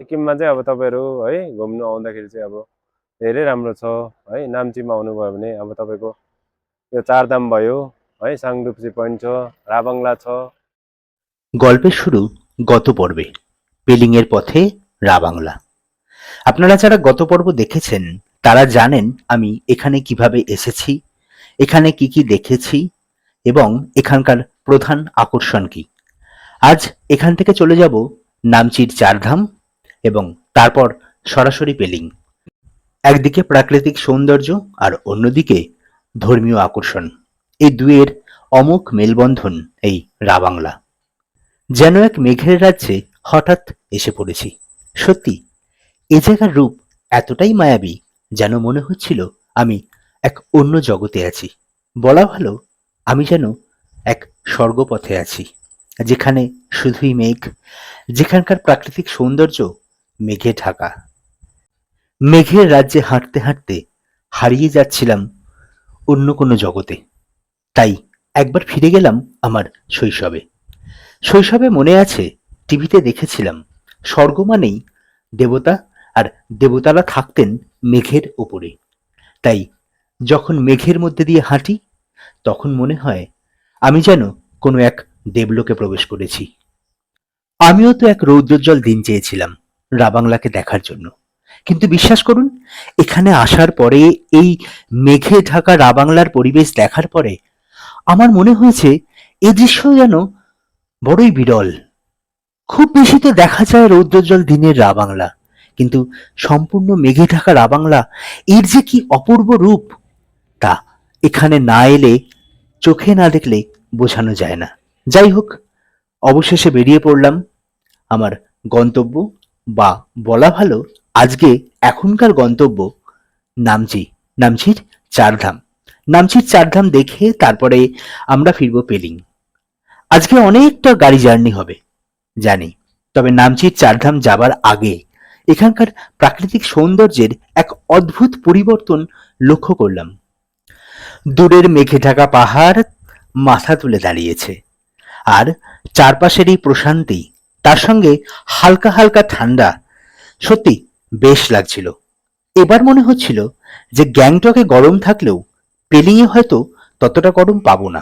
सिक्किममा चाहिँ अब तपाईँहरू है घुम्नु आउँदाखेरि चाहिँ अब धेरै राम्रो छ है नाम्चीमा आउनुभयो भने अब तपाईँको यो चारधाम भयो है साङडुप्सी पोइन्ट छ राबाङ्ला छ গল্পের শুরু গত পর্বে পেলিংয়ের পথে রাবাংলা আপনারা যারা গত পর্ব দেখেছেন তারা জানেন আমি এখানে কিভাবে এসেছি এখানে কি কি দেখেছি এবং এখানকার প্রধান আকর্ষণ কি আজ এখান থেকে চলে যাব নামচির চারধাম এবং তারপর সরাসরি পেলিং। একদিকে প্রাকৃতিক সৌন্দর্য আর অন্যদিকে ধর্মীয় আকর্ষণ। এই দুয়ের অমোঘ মেলবন্ধন এই রাবাংলা। যেন এক মেঘের রাজ্যে হঠাৎ এসে পড়েছি। সত্যি, এ জায়গার রূপ এতটাই মায়াবী যেন মনে হচ্ছিল আমি এক অন্য জগতে আছি। বলা ভালো, আমি যেন এক স্বর্গপথে আছি, যেখানে শুধুই মেঘ, যেখানকার প্রাকৃতিক সৌন্দর্য মেঘে ঢাকা। মেঘের রাজ্যে হাঁটতে হাঁটতে হারিয়ে যাচ্ছিলাম অন্য কোনো জগতে। তাই একবার ফিরে গেলাম আমার শৈশবে। শৈশবে মনে আছে, টিভিতে দেখেছিলাম, স্বর্গ মানেই দেবতা আর দেবতারা থাকতেন মেঘের ওপরে তাই যখন মেঘের মধ্যে দিয়ে হাঁটি, তখন মনে হয় আমি যেন কোনো এক দেবলোকে প্রবেশ করেছি। আমিও তো এক রৌদ্রোজ্জ্বল দিন চেয়েছিলাম। রাবাংলাকে দেখার জন্য। কিন্তু বিশ্বাস করুন, এখানে আসার পরে, এই মেঘে ঢাকা রাবাংলার পরিবেশ দেখার পরে, আমার মনে হয়েছে এ দৃশ্য যেন বড়ই বিরল। খুব বেশি তো দেখা যায় রৌদ্রোজ্জ্বল দিনের রাবাংলা, কিন্তু সম্পূর্ণ মেঘে ঢাকা রাবাংলা, এর যে কি অপূর্ব রূপ, তা এখানে না এলে চোখে না দেখলে বোঝানো যায় না। যাই হোক, অবশেষে বেরিয়ে পড়লাম। আমার গন্তব্য বা বলা ভালো, আজকে এখনকার গন্তব্য নামচি। নামচির চারধাম। নামচির চারধাম দেখে তারপরে আমরা ফিরবো পেলিং। আজকে অনেকটা গাড়ি জার্নি হবে, জানি। তবে নামচির চারধাম যাবার আগে এখানকার প্রাকৃতিক সৌন্দর্যের এক অদ্ভুত পরিবর্তন লক্ষ্য করলাম। দূরের মেঘে ঢাকা পাহাড় মাথা তুলে দাঁড়িয়েছে। আর চারপাশের এই প্রশান্তি তার সঙ্গে হালকা হালকা ঠান্ডা। সত্যি বেশ লাগছিল। এবার মনে হচ্ছিল যে গ্যাংটকে গরম থাকলেও পেলিংয়ে হয়তো ততটা গরম পাবো না।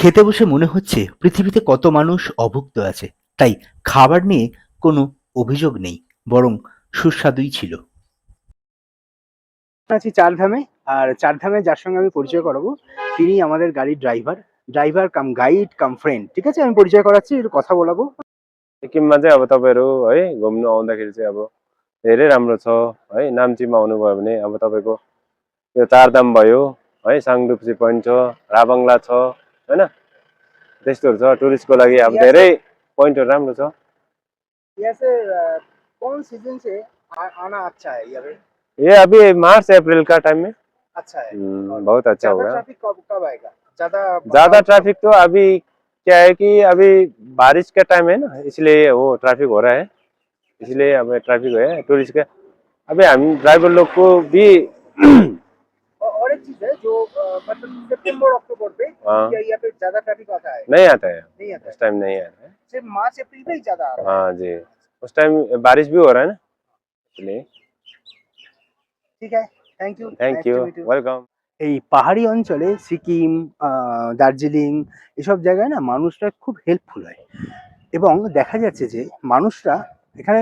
খেতে বসে মনে হচ্ছে পৃথিবীতে কত মানুষ অভুক্ত আছে তাই খাবার নিয়ে কোনো অভিযোগ নেই বরং সুস্বাদুই ছিল আছি চারধামে আর চারধামে যার সঙ্গে আমি পরিচয় করাবো তিনি আমাদের গাড়ির driver driver cum guide cum friend ঠিক আছে আমি পরিচয় করাচ্ছি একটু কথা বলাবো सिक्किममा चाहिँ अब तपाईँहरू है घुम्नु आउँदाखेरि चाहिँ अब धेरै राम्रो छ है नाम्चीमा आउनुभयो भने अब तपाईँको यो चारधाम भयो है साङडुप्सी पोइन्ट छ राबाङ्ला छ होइन? त्यस्तोहरू छ टुरिस्टको लागि अब. धेरै पोइन्टहरू राम्रो छ। से कौन सीज़न से आना अच्छा है ये अभी मार्च अप्रैल का टाइम में। अच्छा है। हम्म, बहुत अच्छा होगा। ट्रैफ़िक कब कब आएगा? ज़्यादा ज़्यादा ट्रैफ़िक तो अभी क्या है कि अभी बारिश का टाइम है ना इसलिए वो ट्रैफ़िक हो रहा है। इसलिए अब ट्रैफ़िक है टूरिस्ट का। अभी हम ड्राइवर लोग को भी मतलब सितंबर अक्टूबर पे हाँ, क्या यहाँ पे ज्यादा ट्रैफिक आता है नहीं आता है नहीं आता है उस टाइम नहीं आता है सिर्फ मार्च अप्रैल में ही ज्यादा आ रहा है हाँ जी उस टाइम बारिश भी हो रहा है ना इसलिए ठीक है thank you thank you welcome এই পাহাড়ি অঞ্চলে সিকিম আহ, দার্জিলিং এসব জায়গায় না মানুষরা খুব হেল্পফুল হয় এবং দেখা যাচ্ছে যে মানুষরা এখানে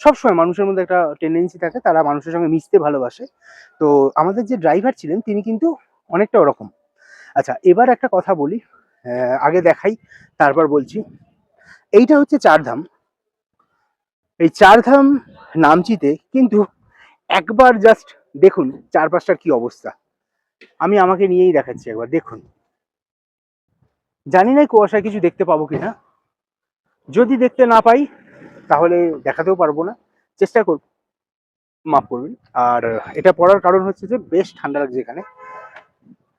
সবসময় মানুষের মধ্যে একটা টেন্ডেন্সি থাকে তারা মানুষের সঙ্গে মিশতে ভালোবাসে তো আমাদের যে ড্রাইভার ছিলেন তিনি কিন্তু অনেকটা ওরকম। আচ্ছা এবার একটা কথা বলি আগে দেখাই, তারপর বলছি। এইটা হচ্ছে চারধাম। এই চারধাম নামচিতে কিন্তু একবার জাস্ট দেখুন চারপাশটার কি অবস্থা। আমি আমাকে নিয়েই দেখাচ্ছি একবার, দেখুন। জানি না কুয়াশায় কিছু দেখতে পাবো কিনা। যদি দেখতে না পাই, তাহলে দেখাতেও পারব না। চেষ্টা করব মাফ করবেন। আর এটা পড়ার কারণ হচ্ছে যে, বেশ ঠান্ডা লাগছে এখানে।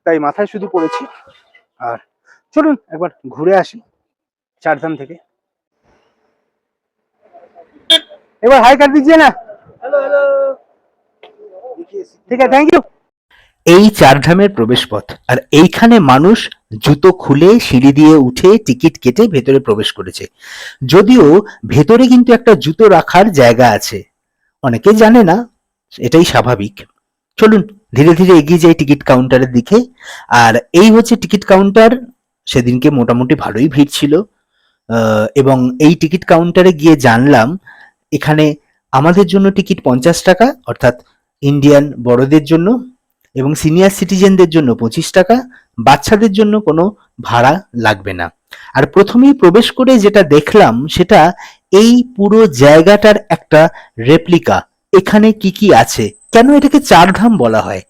তাই মাথায় শুধু পড়েছি। আর চলুন একবার ঘুরে আসি চারধাম থেকে। এবার হাই কাট দিজিয়ে না? ঠিক আছে থ্যাংক ইউ এই চারধামের প্রবেশপথ আর এইখানে মানুষ জুতো খুলে সিঁড়ি দিয়ে উঠে টিকিট কেটে ভেতরে প্রবেশ করেছে। যদিও ভেতরে কিন্তু একটা জুতো রাখার জায়গা আছে। অনেকে জানে না এটাই স্বাভাবিক। চলুন ধীরে ধীরে এগিয়ে যাই টিকিট কাউন্টারের দিকে। আর এই হচ্ছে টিকিট কাউন্টার। সেদিনকে মোটামুটি ভালোই ভিড় ছিল। এবং এই টিকিট কাউন্টারে গিয়ে জানলাম, এখানে আমাদের জন্য টিকিট পঞ্চাশ টাকা, অর্থাৎ ইন্ডিয়ান বড়দের জন্য এবং সিনিয়র সিটিজেনদের জন্য পঁচিশ টাকা, বাচ্চাদের জন্য কোনো ভাড়া লাগবে না। আর প্রথমেই প্রবেশ করে যেটা দেখলাম, সেটা এই পুরো জায়গাটার একটা রেপ্লিকা এখানে কি কি আছে? কেন এটাকে চারধাম বলা হয়?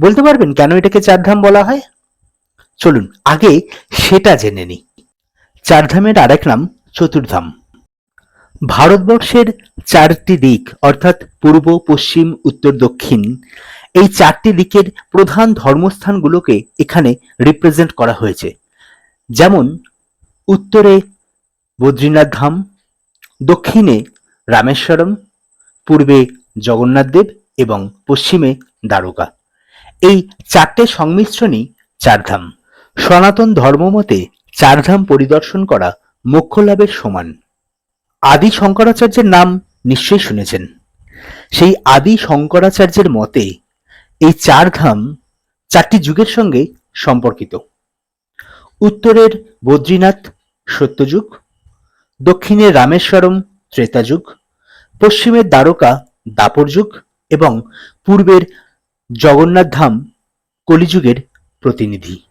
বলতে পারবেন কেন এটাকে চারধাম বলা হয়? চলুন, আগে সেটা জেনে নিই। চারধামের আরেক নাম চতুর্ধাম। ভারতবর্ষের চারটি দিক, অর্থাৎ পূর্ব, পশ্চিম, উত্তর, দক্ষিণ, এই চারটি দিকের প্রধান ধর্মস্থানগুলোকে এখানে রিপ্রেজেন্ট করা হয়েছে। যেমন, উত্তরে বদ্রীনাথ ধাম, দক্ষিণে রামেশ্বরম, পূর্বে জগন্নাথ দেব এবং পশ্চিমে দ্বারকা। এই চারটে সংমিশ্রণই চারধাম। সনাতন ধর্মমতে চারধাম পরিদর্শন করা মোক্ষ লাভের সমান। আদি শঙ্করাচার্যের নাম নিশ্চয়ই শুনেছেন। সেই আদি শঙ্করাচার্যের মতে এই চার ধাম চারটি যুগের সঙ্গে সম্পর্কিত। উত্তরের বদ্রীনাথ সত্যযুগ দক্ষিণের রামেশ্বরম ত্রেতা যুগ পশ্চিমের দ্বারকা দাপর যুগ এবং পূর্বের জগন্নাথ ধাম কলিযুগের প্রতিনিধি।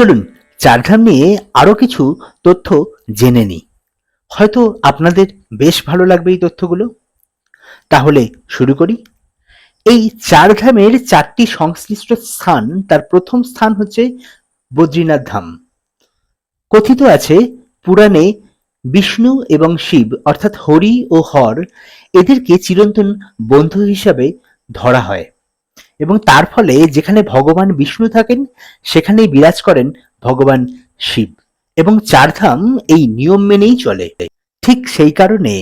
চলুন চারধাম নিয়ে আরও কিছু তথ্য জেনে নিই। হয়তো আপনাদের বেশ ভালো লাগবে এই তথ্যগুলো। তাহলে শুরু করি। এই চারধামের চারটি সংশ্লিষ্ট স্থান, তার প্রথম স্থান হচ্ছে বদ্রীনাথ ধাম। কথিত আছে, পুরাণে বিষ্ণু এবং শিব, অর্থাৎ হরি ও হর, এদেরকে চিরন্তন বন্ধু হিসাবে ধরা হয়। এবং তার ফলে যেখানে ভগবান বিষ্ণু থাকেন, সেখানেই বিরাজ করেন ভগবান শিব। এবং চারধাম এই নিয়ম মেনেই চলে। ঠিক সেই কারণে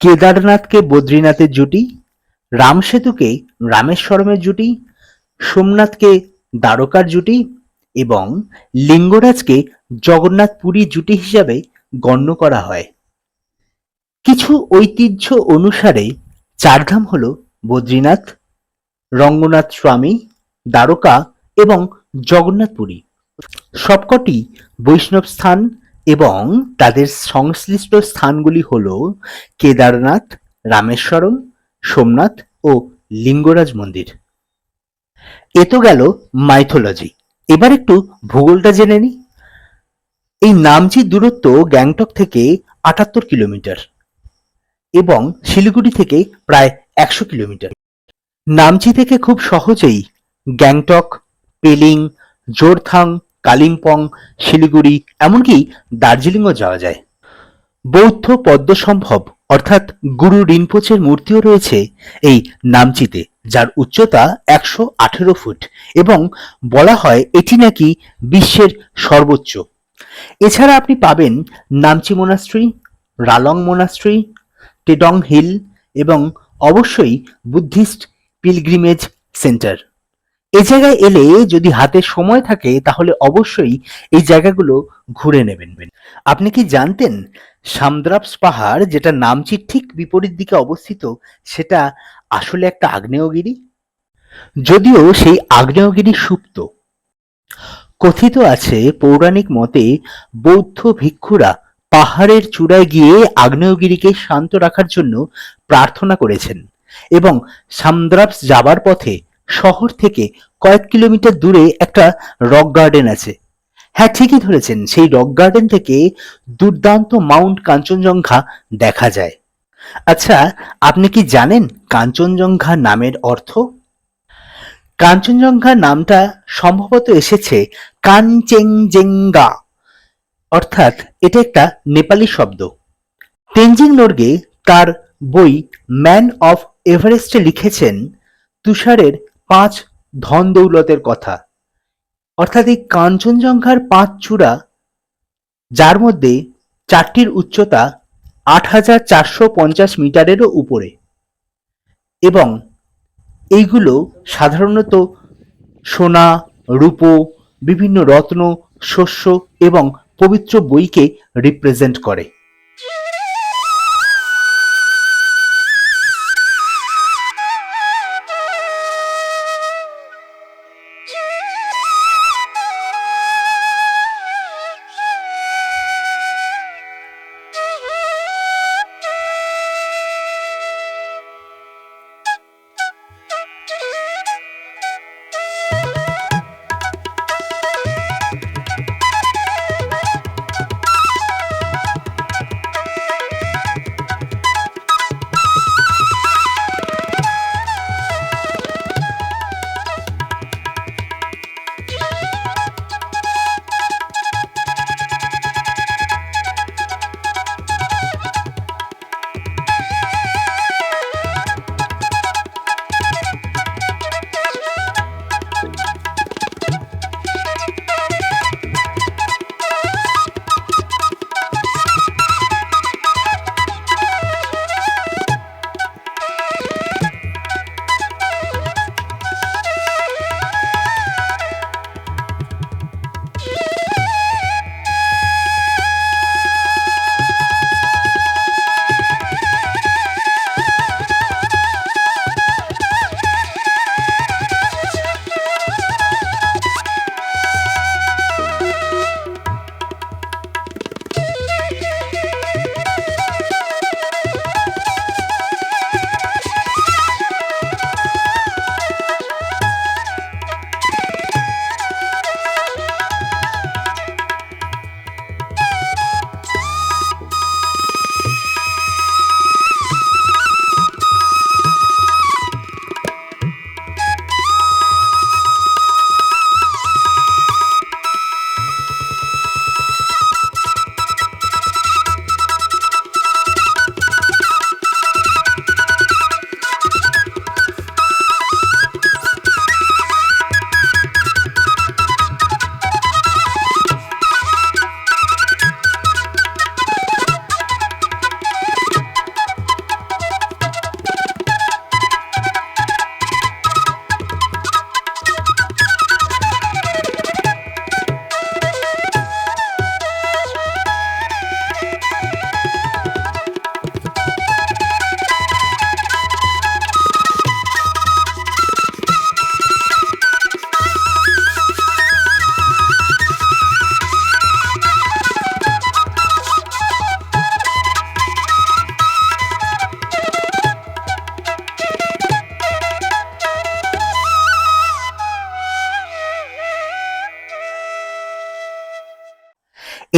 কেদারনাথকে বদ্রীনাথের জুটি রাম সেতুকে রামেশ্বরমের জুটি, সোমনাথকে দ্বারকার জুটি এবং লিঙ্গরাজকে জগন্নাথ পুরী জুটি হিসাবে গণ্য করা হয়। কিছু ঐতিহ্য অনুসারে চারধাম হল বদ্রীনাথ রঙ্গনাথ স্বামী, দ্বারকা এবং জগন্নাথপুরী। সবকটি বৈষ্ণব স্থান এবং তাদের সংশ্লিষ্ট স্থানগুলি হল কেদারনাথ, রামেশ্বরম, সোমনাথ ও লিঙ্গরাজ মন্দির। এ তো গেল মাইথোলজি এবার একটু ভূগোলটা জেনে নিই এই নামচির দূরত্ব গ্যাংটক থেকে আটাত্তর কিলোমিটার এবং শিলিগুড়ি থেকে প্রায় একশো কিলোমিটার। নামচি থেকে খুব সহজেই গ্যাংটক, পেলিং, জোরথাং, কালিম্পং, শিলিগুড়ি, এমনকি দার্জিলিংও যাওয়া যায়। বৌদ্ধ পদ্মসম্ভব, অর্থাৎ গুরু রিনপোচের মূর্তিও রয়েছে এই নামচিতে, যার উচ্চতা একশো আঠেরো ফুট এবং বলা হয় এটি নাকি বিশ্বের সর্বোচ্চ। এছাড়া আপনি পাবেন নামচি মোনাস্ট্রি, রালং মোনাস্ট্রি, টেডং হিল এবং অবশ্যই বুদ্ধিস্ট পিলগ্রিমেজ সেন্টার এ জায়গায় এলে যদি হাতে সময় থাকে, তাহলে অবশ্যই এই জায়গাগুলো ঘুরে নেবেন। আপনি কি জানতেন সামদ্রাপস পাহাড় যেটা নামচির ঠিক বিপরীত দিকে অবস্থিত, সেটা আসলে একটা আগ্নেয়গিরি? যদিও সেই আগ্নেয়গিরি সুপ্ত। কথিত আছে, পৌরাণিক মতে বৌদ্ধ ভিক্ষুরা পাহাড়ের চূড়ায় গিয়ে আগ্নেয়গিরিকে শান্ত রাখার জন্য প্রার্থনা করেছেন। এবং সামদ্রাপস যাবার পথে শহর থেকে কয়েক কিলোমিটার দূরে একটা রক গার্ডেন আছে। হ্যাঁ ঠিকই ধরেছেন, সেই রক গার্ডেন থেকে দুর্দান্ত মাউন্ট কাঞ্চনজঙ্ঘা দেখা যায়। আচ্ছা আপনি কি জানেন কাঞ্চনজঙ্ঘা নামের অর্থ? কাঞ্চনজঙ্ঘা নামটা সম্ভবত এসেছে কানচেংজেঙ্গা অর্থাৎ এটা একটা নেপালি শব্দ। তেনজিং নোরগে তার বই ম্যান অফ এভারেস্টে লিখেছেন তুষারের পাঁচ ধন দৌলতের কথা। অর্থাৎ এই কাঞ্চনজঙ্ঘার পাঁচ চূড়া, যার মধ্যে চারটির উচ্চতা আট হাজার চারশো পঞ্চাশ মিটারেরও উপরে। এবং এইগুলো সাধারণত সোনা, রূপো, বিভিন্ন রত্ন, শস্য এবং পবিত্র বইকে রিপ্রেজেন্ট করে।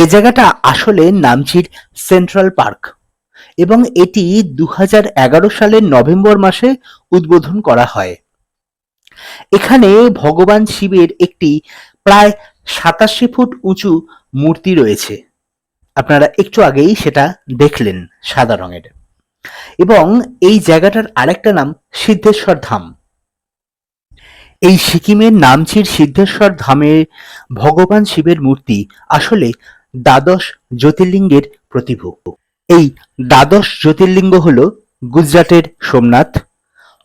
জায়গাটা আসলে নামচির সেন্ট্রাল পার্ক এবং এটি দুহাজার এগারো সালের নভেম্বর মাসে উদ্বোধন করা হয়। এখানে ভগবান শিবের একটি প্রায় সাতাশি ফুট উঁচু মূর্তি রয়েছে। আপনারা একটু আগেই সেটা দেখলেন সাদা রঙের। এবং এই জায়গাটার আরেকটা নাম সিদ্ধেশ্বর ধাম। এই সিকিমের নামচির সিদ্ধেশ্বর ধামে ভগবান শিবের মূর্তি আসলে দ্বাদশ জ্যোতির্লিঙ্গের প্রতিভূ। এই দ্বাদশ জ্যোতির্লিঙ্গ হল গুজরাটের সোমনাথ,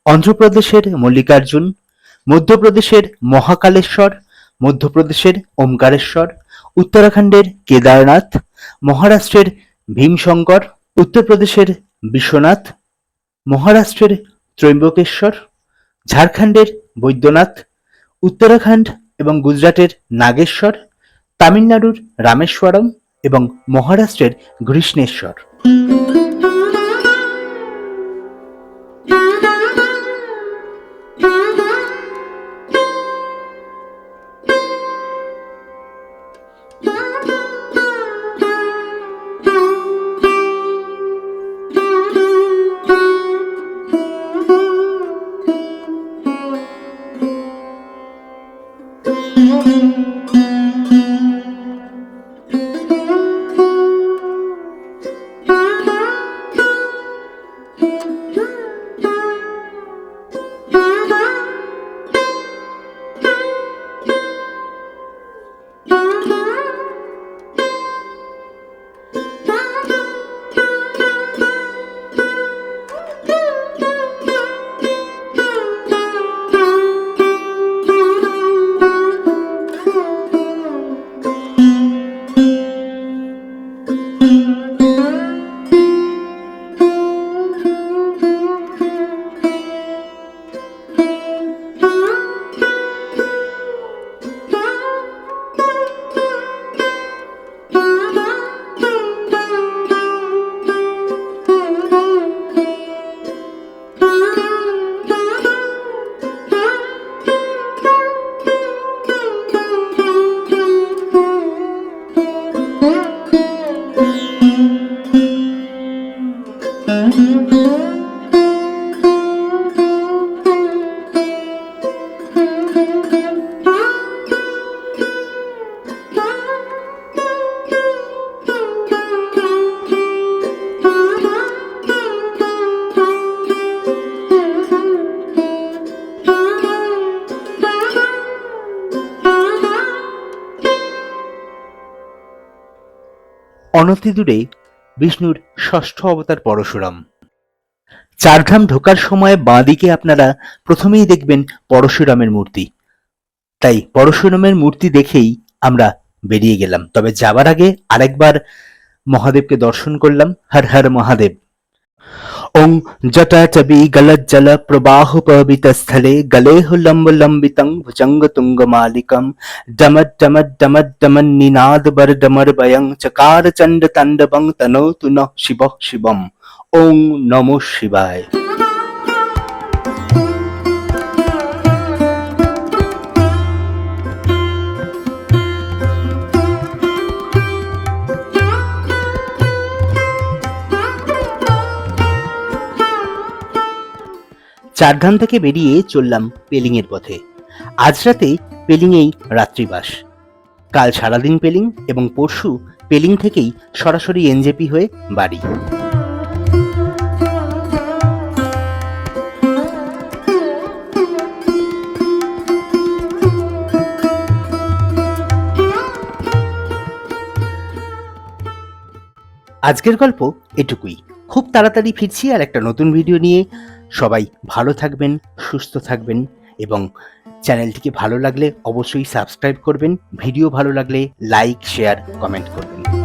অন্ধ্রপ্রদেশের মল্লিকার্জুন, মধ্যপ্রদেশের মহাকালেশ্বর, মধ্যপ্রদেশের ওমকারেশ্বর, উত্তরাখণ্ডের কেদারনাথ, মহারাষ্ট্রের ভীমশঙ্কর, উত্তরপ্রদেশের বিশ্বনাথ, মহারাষ্ট্রের ত্রৈম্বকেশ্বর, ঝাড়খণ্ডের বৈদ্যনাথ, উত্তরাখণ্ড এবং গুজরাটের নাগেশ্বর তামিলনাড়ুর রামেশ্বরম এবং মহারাষ্ট্রের অনতি দূরে বিষ্ণুর ষষ্ঠ অবতার পরশুরাম। চারধাম ঢোকার সময় বাঁদিকে আপনারা প্রথমেই দেখবেন পরশুরামের মূর্তি। তাই পরশুরামের মূর্তি দেখেই আমরা বেরিয়ে গেলাম। তবে যাবার আগে আরেকবার মহাদেবকে দর্শন করলাম। হর হর মহাদেব। ওং জটাটবি গলজ্জল প্রবাহ পবিত স্থলে গলেহ লম্ব লম্বিতং ভুজঙ্গ তুঙ্গ মালিকম ডমর ডমর ডমর ডমন নিনাদ बर চারধাম থেকে বেরিয়ে চললাম পেলিংয়ের পথে। আজ রাতে পেলিংয়েই রাত্রিবাস। কাল সারাদিন পেলিং এবং পরশু পেলিং থেকেই সরাসরি এনজেপি হয়ে বাড়ি। আজকের গল্প এটুকুই। খুব তাড়াতাড়ি ফিরছি আর একটা নতুন ভিডিও নিয়ে সবাই ভালো থাকবেন, সুস্থ থাকবেন এবং চ্যানেলটিকে ভালো লাগলে অবশ্যই সাবস্ক্রাইব করবেন, ভিডিও ভালো লাগলে লাইক, শেয়ার, কমেন্ট করবেন।